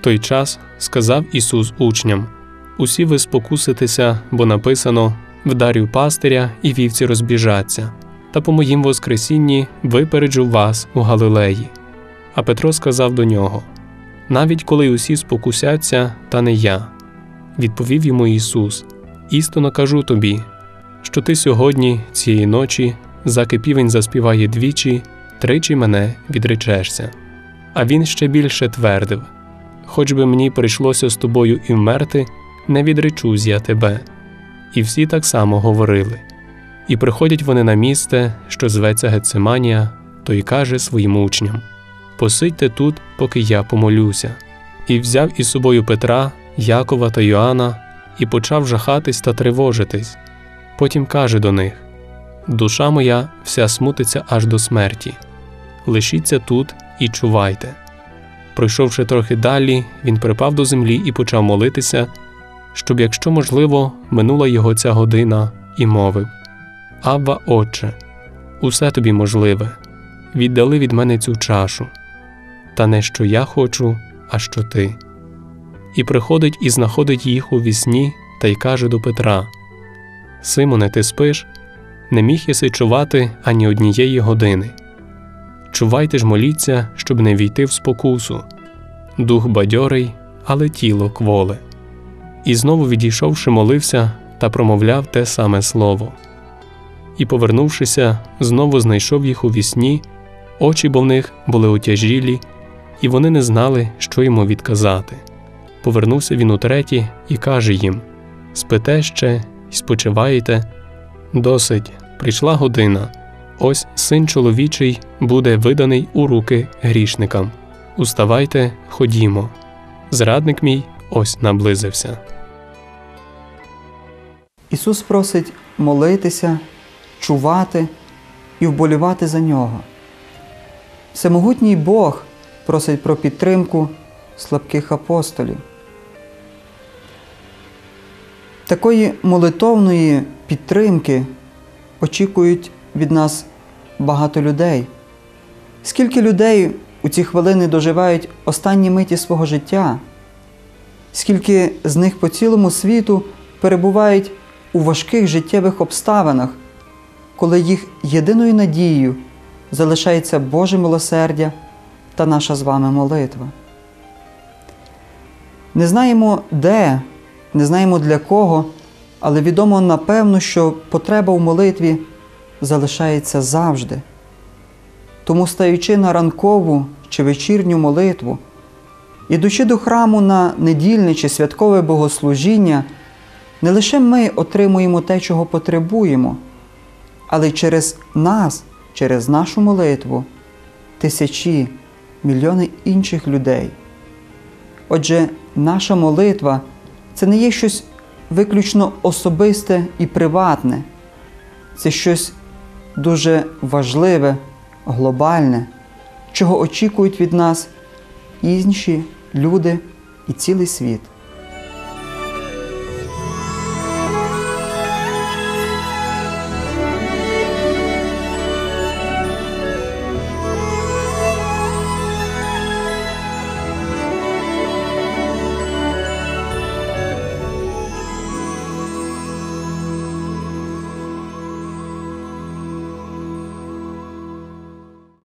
той час сказав Ісус учням: Усі ви спокуситеся, бо написано: вдарів пастиря і вівці розбіжаться, та по моїм воскресінні випереджу вас у Галилеї. А Петро сказав до нього: Навіть коли усі спокусяться, та не я. Відповів йому Ісус: Істинно кажу тобі, що ти сьогодні, цієї ночі, заки півень заспіває двічі, тричі мене відречешся. А він ще більше твердив: Хоч би мені прийшлося з тобою і вмерти, не відречусь я тебе. І всі так само говорили. І приходять вони на місце, що зветься Гецеманія, то й каже своїм учням: Посидьте тут, поки я помолюся. І взяв із собою Петра, Якова та Йоанна, і почав жахатись та тривожитись. Потім каже до них: Душа моя вся смутиться аж до смерті. Лишіться тут і чувайте. Пройшовши трохи далі, він припав до землі і почав молитися, щоб, якщо можливо, минула його ця година, і мовив: Авва, Отче, усе тобі можливе, віддали від мене цю чашу, та не що я хочу, а що ти. І приходить і знаходить їх у вісні та й каже до Петра: Симоне, ти спиш? Не міг єси чувати ані однієї години. Чувайте ж моліться, щоб не війти в спокусу. Дух бадьорий, але тіло кволе. І знову відійшовши, молився та промовляв те саме слово. І, повернувшися, знову знайшов їх у вісні, очі бо в них були отяжілі, і вони не знали, що йому відказати. Повернувся він утретє і каже їм: Спите ще й спочиваєте. Досить, прийшла година. Ось син чоловічий буде виданий у руки грішникам. Уставайте, ходімо. Зрадник мій ось наблизився. Ісус просить молитися, чувати і вболівати за нього. Всемогутній Бог просить про підтримку слабких апостолів. Такої молитовної підтримки очікують від нас багато людей. Скільки людей у ці хвилини доживають останні миті свого життя, скільки з них по цілому світу перебувають у важких життєвих обставинах, коли їх єдиною надією залишається Боже милосердя та наша з вами молитва. Не знаємо де, не знаємо для кого, але відомо напевно, що потреба в молитві залишається завжди. Тому, стаючи на ранкову чи вечірню молитву, ідучи до храму на недільне чи святкове богослужіння, не лише ми отримуємо те, чого потребуємо, але через нас, через нашу молитву, тисячі, мільйони інших людей. Отже, наша молитва це не є щось виключно особисте і приватне, це щось дуже важливе, глобальне, чого очікують від нас інші люди і цілий світ.